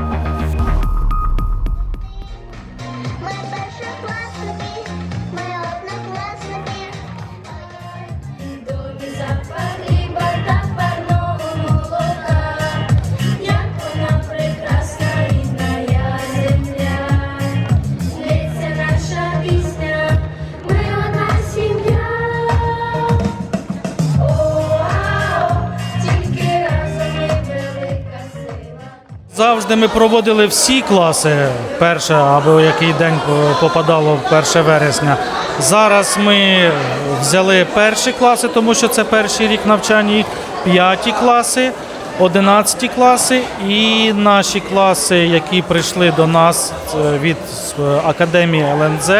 Ми Завжди ми проводили всі класи перше, або який день попадало в 1 вересня. Зараз ми взяли перші класи, тому що це перший рік навчання, і п'яті класи, одинадцяті класи і наші класи, які прийшли до нас е, від е, академії ЛНЗ.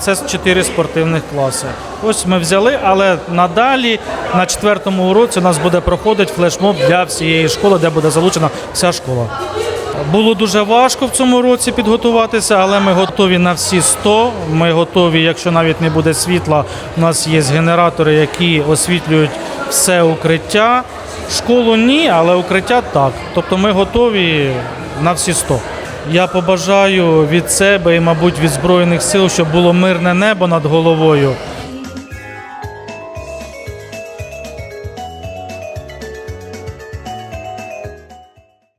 Це чотири спортивних класи. Ось ми взяли, але надалі на четвертому уроці у нас буде проходити флешмоб для всієї школи, де буде залучена вся школа. Було дуже важко в цьому році підготуватися, але ми готові на всі 100. Ми готові, якщо навіть не буде світла, у нас є генератори, які освітлюють все укриття. Школу ні, але укриття так. Тобто ми готові на всі 100. Я побажаю від себе і, мабуть, від Збройних сил, щоб було мирне небо над головою,